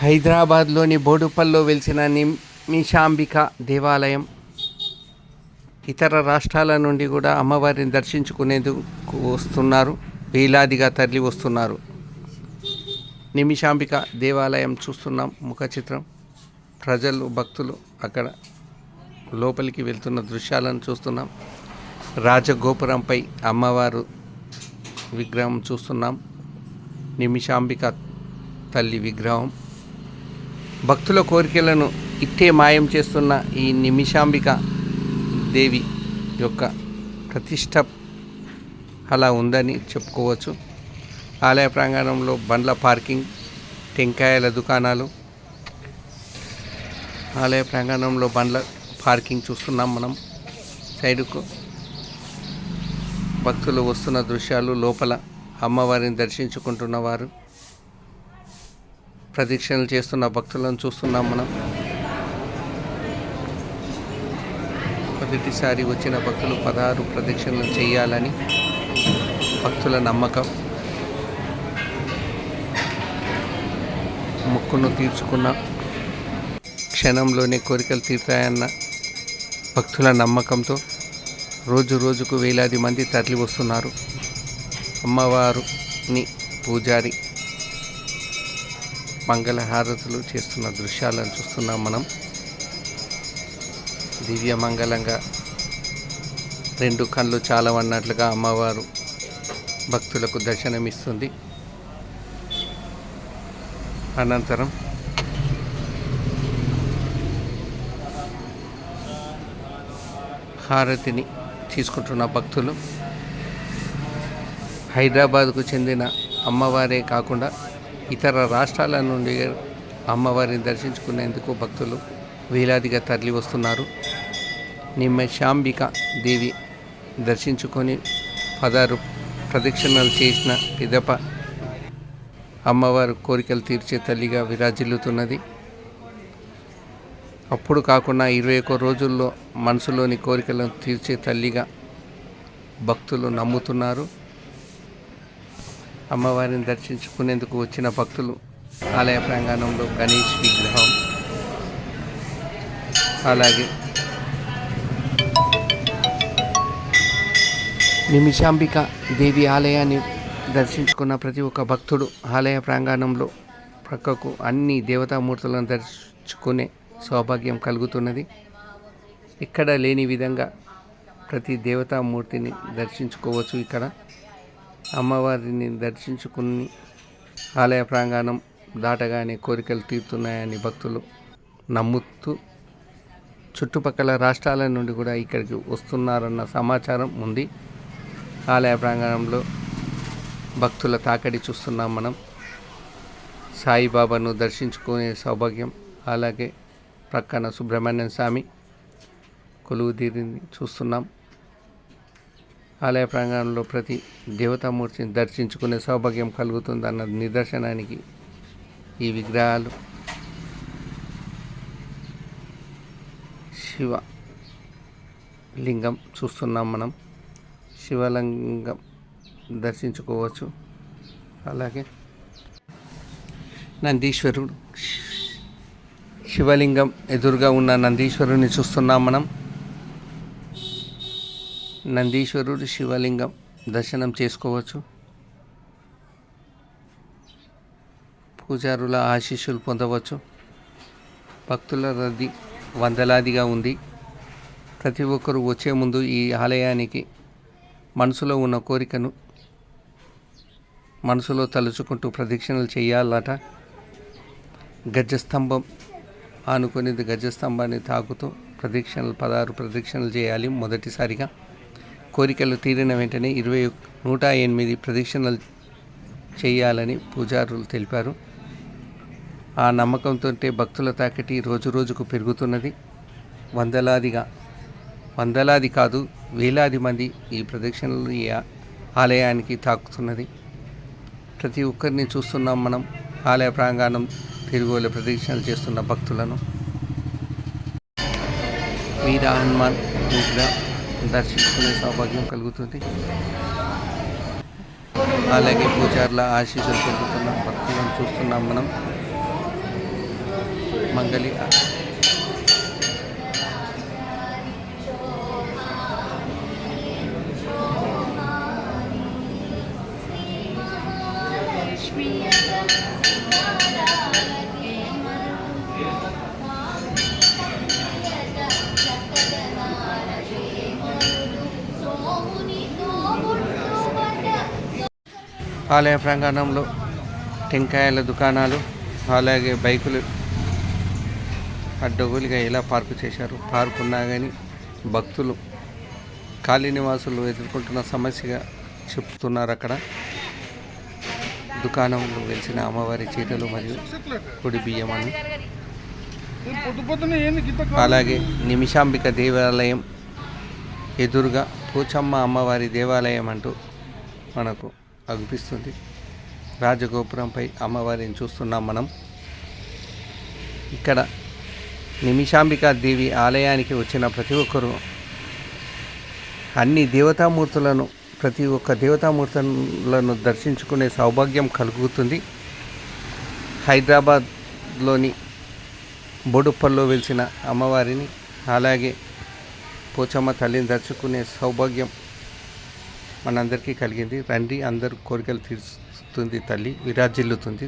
హైదరాబాద్లోని బోడుపల్లో వెలిసిన నిమిషాంబిక దేవాలయం ఇతర రాష్ట్రాల నుండి కూడా అమ్మవారిని దర్శించుకునేందుకు వస్తున్నారు. వేలాదిగా తరలి వస్తున్నారు. నిమిషాంబిక దేవాలయం చూస్తున్నాం ముఖ చిత్రం. ప్రజలు భక్తులు అక్కడ లోపలికి వెళ్తున్న దృశ్యాలను చూస్తున్నాం. రాజగోపురంపై అమ్మవారు విగ్రహం చూస్తున్నాం. నిమిషాంబిక తల్లి విగ్రహం. భక్తుల కోరికలను ఇట్టే మాయం చేస్తున్న ఈ నిమిషాంబిక దేవి యొక్క ప్రతిష్ట అలా ఉందని చెప్పుకోవచ్చు. ఆలయ ప్రాంగణంలో బండ్ల పార్కింగ్ టెంకాయల దుకాణాలు. ఆలయ ప్రాంగణంలో బండ్ల పార్కింగ్ చూస్తున్నాం మనం. సైడుకు భక్తులు వస్తున్న దృశ్యాలు లోపల అమ్మవారిని దర్శించుకుంటున్న వారు ప్రదక్షిణలు చేస్తున్న భక్తులను చూస్తున్నాం మనం. మొదటిసారి వచ్చిన భక్తులు పదహారు ప్రదక్షిణలు చేయాలని భక్తుల నమ్మకం. మొక్కును తీర్చుకున్న క్షణంలోనే కోరికలు తీర్తాయన్న భక్తుల నమ్మకంతో రోజు రోజుకు వేలాది మంది తరలి వస్తున్నారు అమ్మవారుని పూజారి మంగళహారతులు చేస్తున్న దృశ్యాలను చూస్తున్నాం మనం. దివ్య మంగళంగా రెండు కళ్ళు చాలవన్నట్లుగా అమ్మవారు భక్తులకు దర్శనమిస్తుంది. అనంతరం హారతిని తీసుకుంటున్న భక్తులు హైదరాబాద్కు చెందిన అమ్మవారే కాకుండా ఇతర రాష్ట్రాల నుండి అమ్మవారిని దర్శించుకునేందుకు భక్తులు వేలాదిగా తరలి వస్తున్నారు. నిమ్మశాంబిక దేవి దర్శించుకొని పదారు ప్రదక్షిణలు చేసిన పిదప అమ్మవారు కోరికలు తీర్చే తల్లిగా విరాజిల్లుతున్నది. అప్పుడు కాకుండా ఇరవై ఒక్క రోజుల్లో మనసులోని కోరికలను తీర్చే తల్లిగా భక్తులు నమ్ముతున్నారు. అమ్మవారిని దర్శించుకునేందుకు వచ్చిన భక్తులు ఆలయ ప్రాంగణంలో గణేష్ విగ్రహం అలాగే నిమిషాంబిక దేవి ఆలయాన్ని దర్శించుకున్న ప్రతి ఒక్క భక్తుడు ఆలయ ప్రాంగణంలో ప్రక్కకు అన్ని దేవతామూర్తులను దర్శించుకునే సౌభాగ్యం కలుగుతున్నది. ఇక్కడ లేని విధంగా ప్రతి దేవతామూర్తిని దర్శించుకోవచ్చు ఇక్కడ. అమ్మవారిని దర్శించుకుని ఆలయ ప్రాంగణం దాటగానే కోరికలు తీరుతున్నాయని భక్తులు నమ్ముతూ చుట్టుపక్కల రాష్ట్రాల నుండి కూడా ఇక్కడికి వస్తున్నారన్న సమాచారం ఉంది. ఆలయ ప్రాంగణంలో భక్తుల తాకడి చూస్తున్నాం మనం. సాయిబాబాను దర్శించుకునే సౌభాగ్యం అలాగే ప్రక్కన సుబ్రహ్మణ్యం స్వామి కొలువు తీరింది చూస్తున్నాం. ఆలయ ప్రాంగణంలో ప్రతి దేవతామూర్తిని దర్శించుకునే సౌభాగ్యం కలుగుతుందన్న నిదర్శనానికి ఈ విగ్రహాలు శివ లింగం చూస్తున్నాం మనం. శివలింగం దర్శించుకోవచ్చు. అలాగే నందీశ్వరుడు శివలింగం ఎదురుగా ఉన్న నందీశ్వరుని చూస్తున్నాం మనం. నందీశ్వరుడు శివలింగం దర్శనం చేసుకోవచ్చు. పూజారుల ఆశీస్సులు పొందవచ్చు. భక్తుల రద్దీ వందలాదిగా ఉంది. ప్రతి ఒక్కరు వచ్చే ముందు ఈ ఆలయానికి మనసులో ఉన్న కోరికను మనసులో తలుచుకుంటూ ప్రదక్షిణలు చేయాలట. గజస్తంభం ఆనుకునేది గజస్తంభాన్ని తాకుతూ ప్రదక్షిణలు పదహారు ప్రదక్షిణలు చేయాలి మొదటిసారిగా. కోరికలు తీరిన వెంటనే ఇరవై నూట ఎనిమిది ప్రదక్షిణలు చేయాలని పూజారులు తెలిపారు. ఆ నమ్మకంతో భక్తుల తాకటి రోజు రోజుకు పెరుగుతున్నది. వందలాదిగా వందలాది కాదు వేలాది మంది ఈ ప్రదక్షిణలు ఈ ఆలయానికి తాకుతున్నది. ప్రతి ఒక్కరిని చూస్తున్నాం మనం ఆలయ ప్రాంగణం తిరుగుల ప్రదక్షిణలు చేస్తున్న భక్తులను. వీర హనుమాన్ దర్శించుకునే సౌభాగ్యం కలుగుతుంది. అలాగే పూజార్ల ఆశీస్సులు పొందుతున్నాం భక్తులను చూస్తున్నాం మనం. మంగళి ఆలయ ప్రాంగణంలో టెంకాయల దుకాణాలు అలాగే బైకులు అడ్డగోలుగా ఎలా పార్కు చేశారు? పార్కు ఉన్నా కానీ భక్తులు ఖాళీ నివాసులు ఎదుర్కొంటున్న సమస్యగా చెప్తున్నారు అక్కడ. దుకాణంలో వెలిసిన అమ్మవారి చీరలు మరియు పొడి బియ్యం అని అలాగే నిమిషాంబిక దేవాలయం ఎదురుగా పోచమ్మ అమ్మవారి దేవాలయం అంటూ మనకు అగుపిస్తుంది. రాజగోపురంపై అమ్మవారిని చూస్తున్నాం మనం. ఇక్కడ నిమిషాంబికా దేవి ఆలయానికి వచ్చిన ప్రతి ఒక్కరూ అన్ని దేవతామూర్తులను ప్రతి ఒక్క దేవతామూర్తులను దర్శించుకునే సౌభాగ్యం కలుగుతుంది. హైదరాబాద్లోని బోడుప్పల్లో వెలిసిన అమ్మవారిని అలాగే పోచమ్మ తల్లిని దర్శకునే సౌభాగ్యం మనందరికీ కలిగింది. రండి అందరు కోరికలు తీరుస్తుంది తల్లి. విరాజిల్లుతుంది.